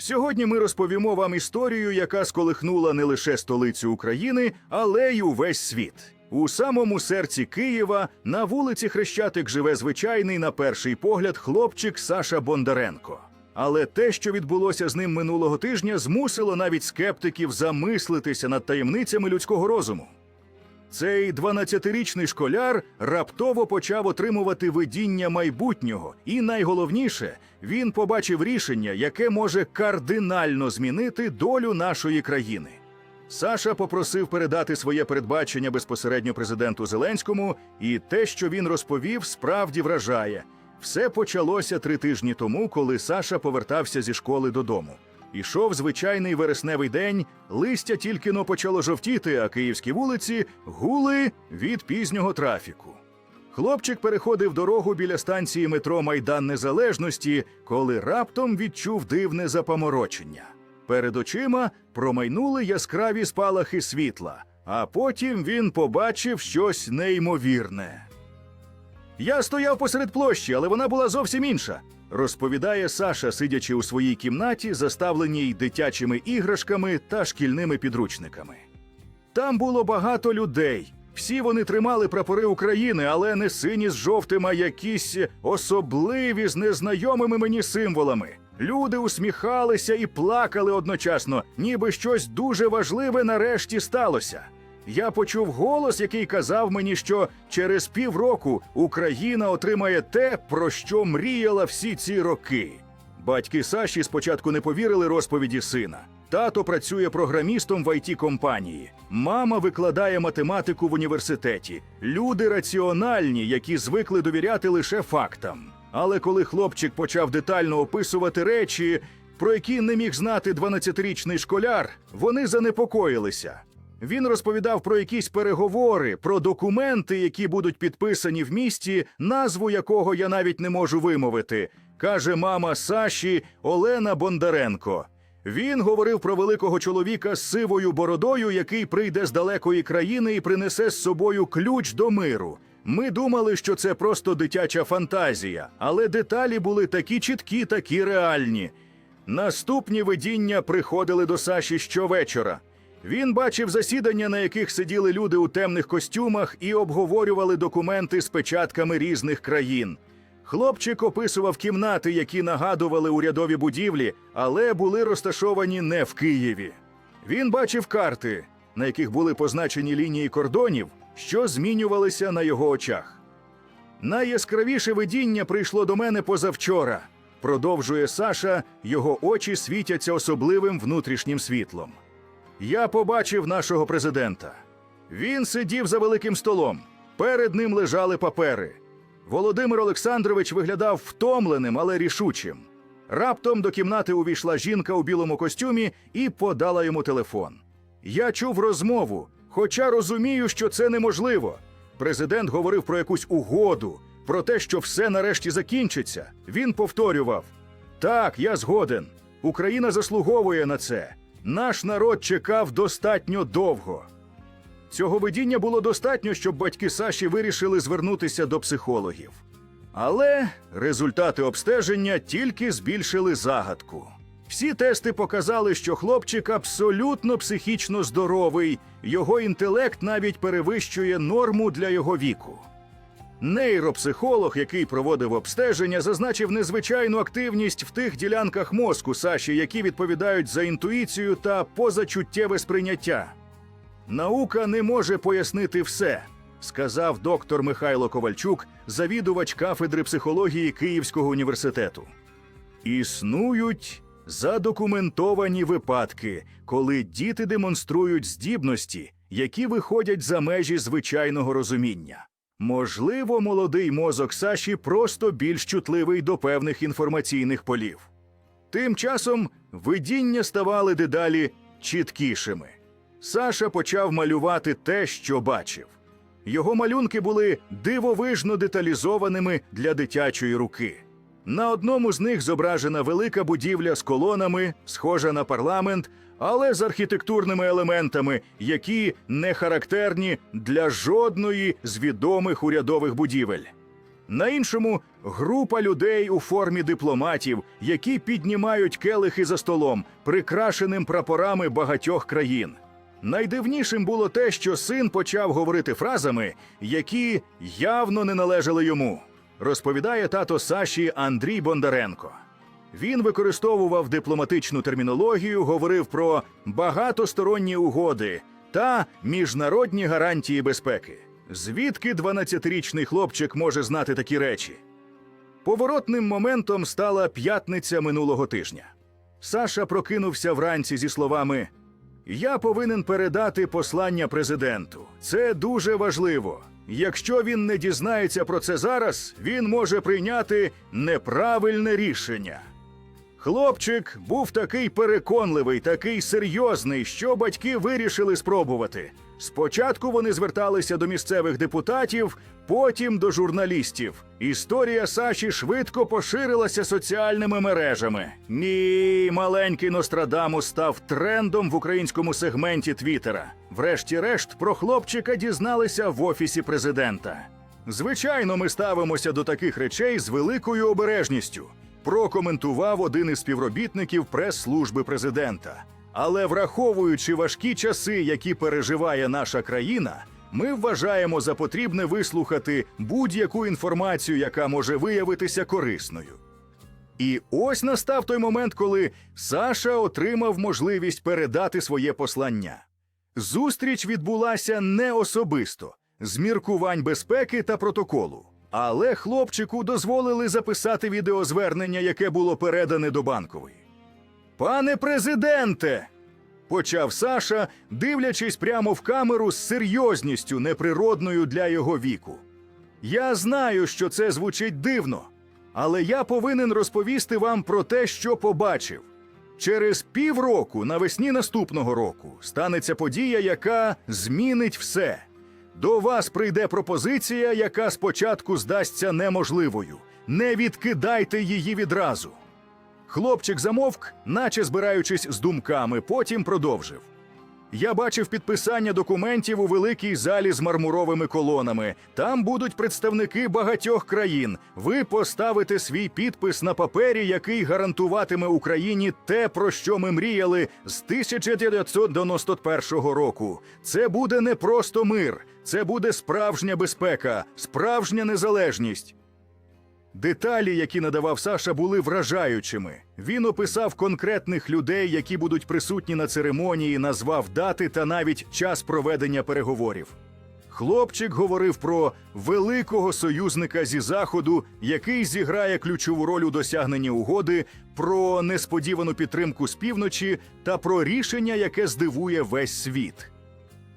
Сьогодні ми розповімо вам історію, яка сколихнула не лише столицю України, але й увесь світ. У самому серці Києва на вулиці Хрещатик живе звичайний, на перший погляд, хлопчик Саша Бондаренко. Але те, що відбулося з ним минулого тижня, змусило навіть скептиків замислитися над таємницями людського розуму. Цей 12-річний школяр раптово почав отримувати видіння майбутнього, і найголовніше, він побачив рішення, яке може кардинально змінити долю нашої країни. Саша попросив передати своє передбачення безпосередньо президенту Зеленському, і те, що він розповів, справді вражає. Все почалося три тижні тому, коли Саша повертався зі школи додому. Ішов звичайний вересневий день, листя тільки но почало жовтіти, а київські вулиці гули від пізнього трафіку. Хлопчик переходив дорогу біля станції метро Майдан Незалежності, коли раптом відчув дивне запаморочення. Перед очима промайнули яскраві спалахи світла, а потім він побачив щось неймовірне. Я стояв посеред площі, але вона була зовсім інша. Розповідає Саша, сидячи у своїй кімнаті, заставленій дитячими іграшками та шкільними підручниками. Там було багато людей. Всі вони тримали прапори України, але не сині з жовтим, а якісь особливі з незнайомими мені символами. Люди усміхалися і плакали одночасно, ніби щось дуже важливе нарешті сталося. Я почув голос, який казав мені, що через півроку Україна отримає те, про що мріяла всі ці роки. Батьки Саші спочатку не повірили розповіді сина. Тато працює програмістом в it компанії. Мама викладає математику в університеті. Люди раціональні, які звикли довіряти лише фактам. Але коли хлопчик почав детально описувати речі, про які не міг знати 12-річний школяр, вони занепокоїлися. Він розповідав про якісь переговори, про документи, які будуть підписані в місті, назву якого я навіть не можу вимовити, каже мама Саші Олена Бондаренко. Він говорив про великого чоловіка з сивою бородою, який прийде з далекої країни і принесе з собою ключ до миру. Ми думали, що це просто дитяча фантазія, але деталі були такі чіткі, такі реальні. Наступні видіння приходили до Саші щовечора. Він бачив засідання, на яких сиділи люди у темних костюмах і обговорювали документи з печатками різних країн. Хлопчик описував кімнати, які нагадували урядові будівлі, але були розташовані не в Києві. Він бачив карти, на яких були позначені лінії кордонів, що змінювалися на його очах. Найяскравіше видіння прийшло до мене позавчора. Продовжує Саша, його очі світяться особливим внутрішнім світлом. Я побачив нашого президента. Він сидів за великим столом. Перед ним лежали папери. Володимир Олександрович виглядав втомленим, але рішучим. Раптом до кімнати увійшла жінка у білому костюмі і подала йому телефон. Я чув розмову, хоча розумію, що це неможливо. Президент говорив про якусь угоду, про те, що все нарешті закінчиться. Він повторював: Так, я згоден. Україна заслуговує на це. Наш народ чекав достатньо довго. Цього видіння було достатньо, щоб батьки Саші вирішили звернутися до психологів. Але результати обстеження тільки збільшили загадку. Всі тести показали, що хлопчик абсолютно психічно здоровий, його інтелект навіть перевищує норму для його віку. Нейропсихолог, який проводив обстеження, зазначив незвичайну активність в тих ділянках мозку Саші, які відповідають за інтуїцію та позачуттєве сприйняття. Наука не може пояснити все, сказав доктор Михайло Ковальчук, завідувач кафедри психології Київського університету. Існують задокументовані випадки, коли діти демонструють здібності, які виходять за межі звичайного розуміння. Можливо, молодий мозок Саші просто більш чутливий до певних інформаційних полів. Тим часом видіння ставали дедалі чіткішими. Саша почав малювати те, що бачив. Його малюнки були дивовижно деталізованими для дитячої руки. На одному з них зображена велика будівля з колонами, схожа на парламент, але з архітектурними елементами, які не характерні для жодної з відомих урядових будівель. На іншому група людей у формі дипломатів, які піднімають келихи за столом, прикрашеним прапорами багатьох країн. Найдивнішим було те, що син почав говорити фразами, які явно не належали йому, розповідає тато Саші Андрій Бондаренко. Він використовував дипломатичну термінологію, говорив про багатосторонні угоди та міжнародні гарантії безпеки. Звідки 12-річний хлопчик може знати такі речі? Поворотним моментом стала п'ятниця минулого тижня. Саша прокинувся вранці зі словами: Я повинен передати послання президенту. Це дуже важливо. Якщо він не дізнається про це зараз, він може прийняти неправильне рішення. Хлопчик був такий переконливий, такий серйозний, що батьки вирішили спробувати. Спочатку вони зверталися до місцевих депутатів, потім до журналістів. Історія Саші швидко поширилася соціальними мережами. Ні, маленький Нострадамус став трендом в українському сегменті Твіттера. Врешті-решт, про хлопчика дізналися в офісі президента. Звичайно, ми ставимося до таких речей з великою обережністю прокоментував один із співробітників прес-служби президента. Але враховуючи важкі часи, які переживає наша країна, ми вважаємо за потрібне вислухати будь-яку інформацію, яка може виявитися корисною. І ось настав той момент, коли Саша отримав можливість передати своє послання. Зустріч відбулася не особисто з міркувань безпеки та протоколу. Але хлопчику дозволили записати відеозвернення, яке було передане до банкової. Пане президенте, почав Саша, дивлячись прямо в камеру з серйозністю, неприродною для його віку. Я знаю, що це звучить дивно, але я повинен розповісти вам про те, що побачив. Через півроку, навесні наступного року, станеться подія, яка змінить все. До вас прийде пропозиція, яка спочатку здасться неможливою. Не відкидайте її відразу. Хлопчик замовк, наче збираючись з думками, потім продовжив. Я бачив підписання документів у великій залі з мармуровими колонами. Там будуть представники багатьох країн. Ви поставите свій підпис на папері, який гарантуватиме Україні те, про що ми мріяли з 1991 року. Це буде не просто мир, це буде справжня безпека, справжня незалежність. Деталі, які надавав Саша, були вражаючими. Він описав конкретних людей, які будуть присутні на церемонії, назвав дати та навіть час проведення переговорів. Хлопчик говорив про великого союзника зі заходу, який зіграє ключову роль у досягненні угоди, про несподівану підтримку з півночі та про рішення, яке здивує весь світ.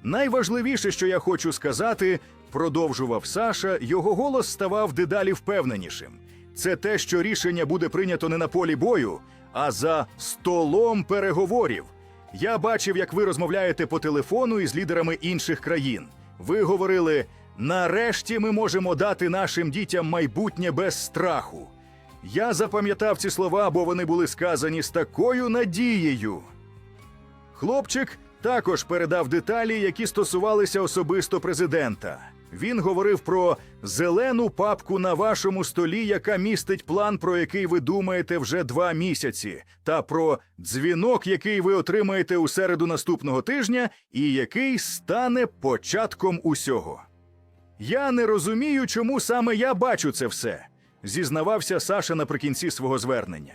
Найважливіше, що я хочу сказати, продовжував Саша, його голос ставав дедалі впевненішим. Це те, що рішення буде прийнято не на полі бою, а за столом переговорів. Я бачив, як ви розмовляєте по телефону із лідерами інших країн. Ви говорили: нарешті ми можемо дати нашим дітям майбутнє без страху. Я запам'ятав ці слова, бо вони були сказані з такою надією. Хлопчик також передав деталі, які стосувалися особисто президента. Він говорив про зелену папку на вашому столі, яка містить план, про який ви думаєте вже два місяці, та про дзвінок, який ви отримаєте у середу наступного тижня, і який стане початком усього. Я не розумію, чому саме я бачу це все, зізнавався Саша наприкінці свого звернення.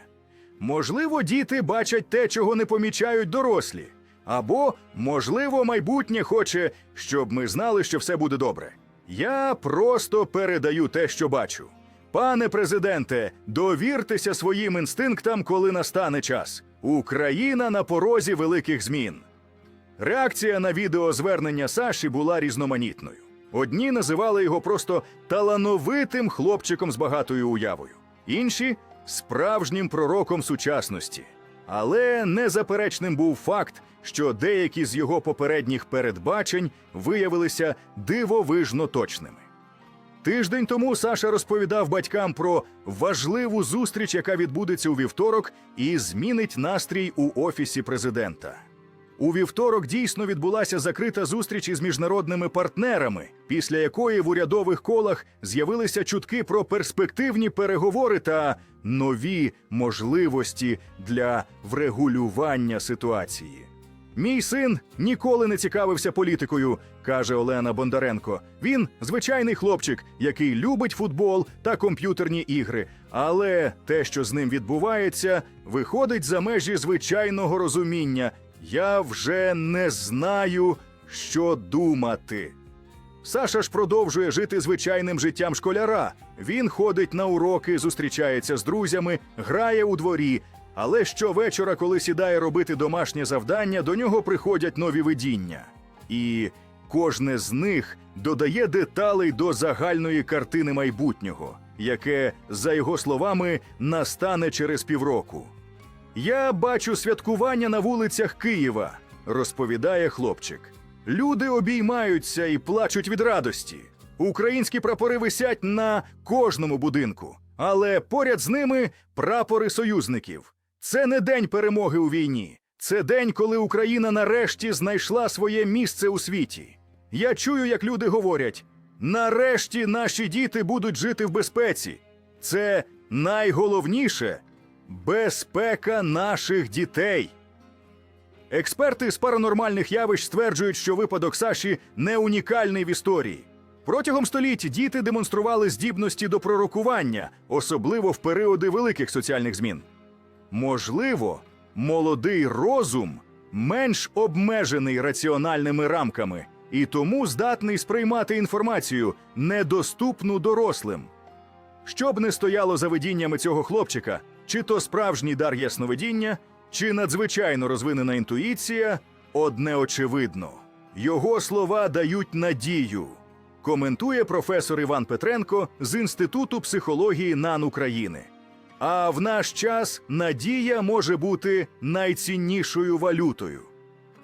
Можливо, діти бачать те, чого не помічають дорослі. Або, можливо, майбутнє хоче, щоб ми знали, що все буде добре. Я просто передаю те, що бачу. Пане президенте, довіртеся своїм інстинктам, коли настане час. Україна на порозі великих змін. Реакція на відеозвернення Саші була різноманітною. Одні називали його просто талановитим хлопчиком з багатою уявою, інші справжнім пророком сучасності. Але незаперечним був факт, що деякі з його попередніх передбачень виявилися дивовижно точними. Тиждень тому Саша розповідав батькам про важливу зустріч, яка відбудеться у вівторок, і змінить настрій у офісі президента. У вівторок дійсно відбулася закрита зустріч із міжнародними партнерами, після якої в урядових колах з'явилися чутки про перспективні переговори та нові можливості для врегулювання ситуації. Мій син ніколи не цікавився політикою, каже Олена Бондаренко. Він звичайний хлопчик, який любить футбол та комп'ютерні ігри. Але те, що з ним відбувається, виходить за межі звичайного розуміння. Я вже не знаю, що думати. Саша ж продовжує жити звичайним життям школяра. Він ходить на уроки, зустрічається з друзями, грає у дворі. Але щовечора, коли сідає робити домашнє завдання, до нього приходять нові видіння. І кожне з них додає деталей до загальної картини майбутнього, яке, за його словами, настане через півроку. Я бачу святкування на вулицях Києва, розповідає хлопчик. Люди обіймаються і плачуть від радості. Українські прапори висять на кожному будинку, але поряд з ними прапори союзників. Це не день перемоги у війні. Це день, коли Україна нарешті знайшла своє місце у світі. Я чую, як люди говорять: нарешті наші діти будуть жити в безпеці. Це найголовніше безпека наших дітей. Експерти з паранормальних явищ стверджують, що випадок Саші не унікальний в історії. Протягом століть діти демонстрували здібності до пророкування, особливо в періоди великих соціальних змін. Можливо, молодий розум менш обмежений раціональними рамками і тому здатний сприймати інформацію, недоступну дорослим. Що б не стояло за видіннями цього хлопчика, чи то справжній дар ясновидіння, чи надзвичайно розвинена інтуїція, одне очевидно. Його слова дають надію, коментує професор Іван Петренко з Інституту психології НАН України. А в наш час надія може бути найціннішою валютою.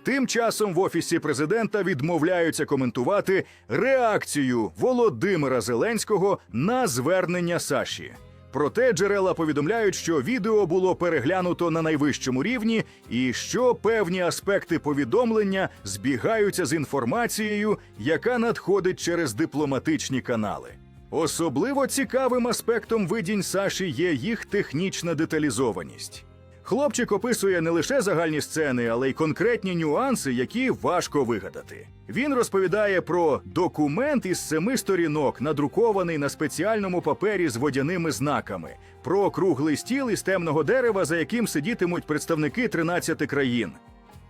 Тим часом в офісі президента відмовляються коментувати реакцію Володимира Зеленського на звернення Саші. Проте джерела повідомляють, що відео було переглянуто на найвищому рівні, і що певні аспекти повідомлення збігаються з інформацією, яка надходить через дипломатичні канали. Особливо цікавим аспектом видінь Саші є їх технічна деталізованість. Хлопчик описує не лише загальні сцени, але й конкретні нюанси, які важко вигадати. Він розповідає про документ із семи сторінок, надрукований на спеціальному папері з водяними знаками, про круглий стіл із темного дерева, за яким сидітимуть представники 13 країн,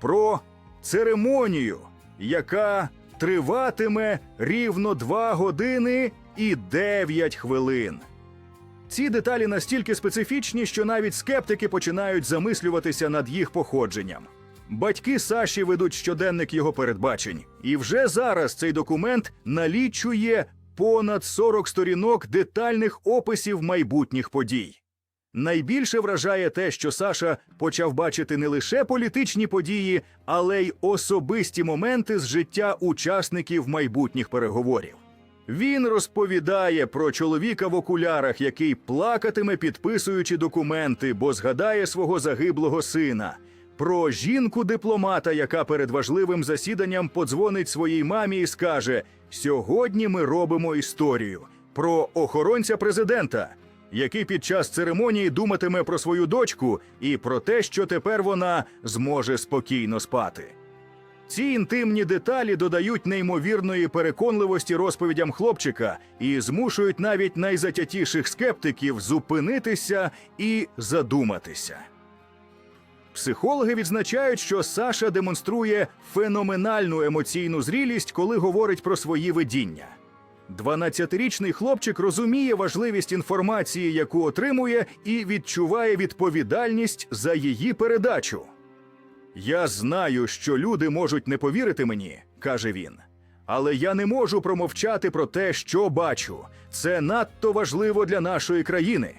про церемонію, яка триватиме рівно 2 години і 9 хвилин. Ці деталі настільки специфічні, що навіть скептики починають замислюватися над їх походженням. Батьки Саші ведуть щоденник його передбачень, і вже зараз цей документ налічує понад 40 сторінок детальних описів майбутніх подій. Найбільше вражає те, що Саша почав бачити не лише політичні події, але й особисті моменти з життя учасників майбутніх переговорів. Він розповідає про чоловіка в окулярах, який плакатиме, підписуючи документи, бо згадає свого загиблого сина. Про жінку дипломата, яка перед важливим засіданням подзвонить своїй мамі і скаже: Сьогодні ми робимо історію. Про охоронця президента, який під час церемонії думатиме про свою дочку і про те, що тепер вона зможе спокійно спати. Ці інтимні деталі додають неймовірної переконливості розповідям хлопчика і змушують навіть найзатятіших скептиків зупинитися і задуматися. Психологи відзначають, що Саша демонструє феноменальну емоційну зрілість, коли говорить про свої видіння. 12-річний хлопчик розуміє важливість інформації, яку отримує, і відчуває відповідальність за її передачу. Я знаю, що люди можуть не повірити мені, каже він. Але я не можу промовчати про те, що бачу. Це надто важливо для нашої країни.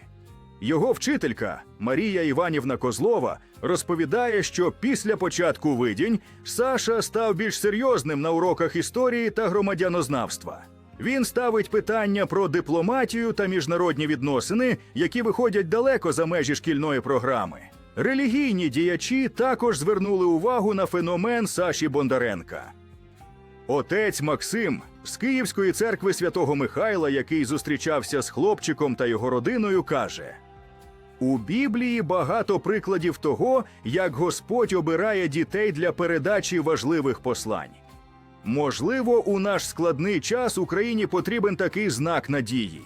Його вчителька Марія Іванівна Козлова розповідає, що після початку видінь Саша став більш серйозним на уроках історії та громадянознавства. Він ставить питання про дипломатію та міжнародні відносини, які виходять далеко за межі шкільної програми. Релігійні діячі також звернули увагу на феномен Саші Бондаренка. Отець Максим з Київської церкви святого Михайла, який зустрічався з хлопчиком та його родиною, каже: у Біблії багато прикладів того, як Господь обирає дітей для передачі важливих послань. Можливо, у наш складний час Україні потрібен такий знак надії.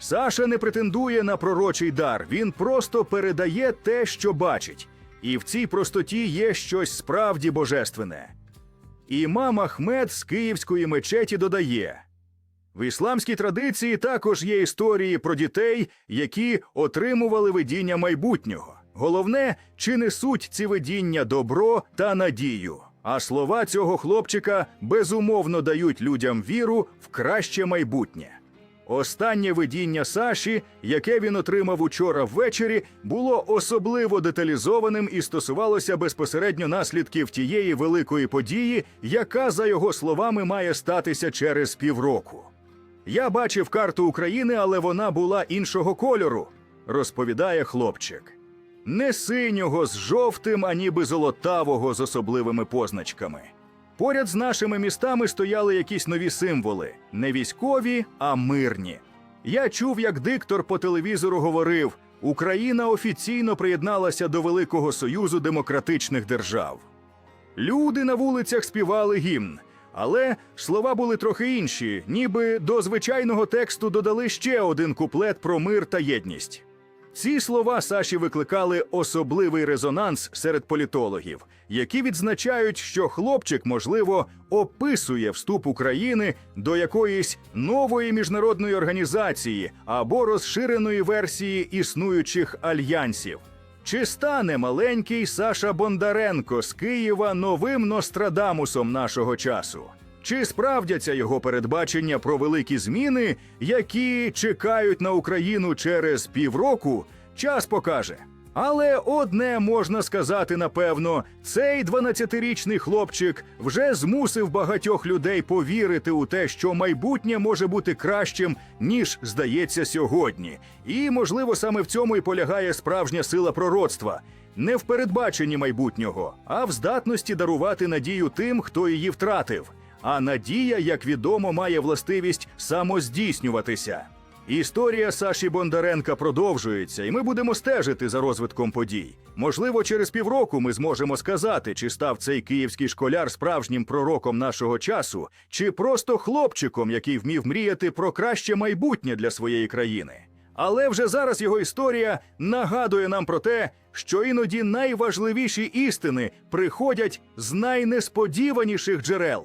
Саша не претендує на пророчий дар, він просто передає те, що бачить, і в цій простоті є щось справді божественне. Імам Ахмед з Київської мечеті додає: в ісламській традиції також є історії про дітей, які отримували видіння майбутнього. Головне, чи несуть ці видіння добро та надію. А слова цього хлопчика безумовно дають людям віру в краще майбутнє. Останнє видіння Саші, яке він отримав учора ввечері, було особливо деталізованим і стосувалося безпосередньо наслідків тієї великої події, яка, за його словами, має статися через півроку. Я бачив карту України, але вона була іншого кольору, розповідає хлопчик. Не синього з жовтим, а ніби золотавого з особливими позначками. Поряд з нашими містами стояли якісь нові символи не військові, а мирні. Я чув, як диктор по телевізору говорив: Україна офіційно приєдналася до Великого Союзу демократичних держав. Люди на вулицях співали гімн, але слова були трохи інші, ніби до звичайного тексту додали ще один куплет про мир та єдність. Ці слова Саші викликали особливий резонанс серед політологів, які відзначають, що хлопчик, можливо, описує вступ України до якоїсь нової міжнародної організації або розширеної версії існуючих альянсів. Чи стане маленький Саша Бондаренко з Києва новим Нострадамусом нашого часу? Чи справдяться його передбачення про великі зміни, які чекають на Україну через півроку? Час покаже. Але одне можна сказати напевно: цей 12-річний хлопчик вже змусив багатьох людей повірити у те, що майбутнє може бути кращим, ніж здається сьогодні. І, можливо, саме в цьому і полягає справжня сила пророцтва. Не в передбаченні майбутнього, а в здатності дарувати надію тим, хто її втратив. А надія, як відомо, має властивість самоздійснюватися. Історія Саші Бондаренка продовжується, і ми будемо стежити за розвитком подій. Можливо, через півроку ми зможемо сказати, чи став цей київський школяр справжнім пророком нашого часу, чи просто хлопчиком, який вмів мріяти про краще майбутнє для своєї країни. Але вже зараз його історія нагадує нам про те, що іноді найважливіші істини приходять з найнесподіваніших джерел.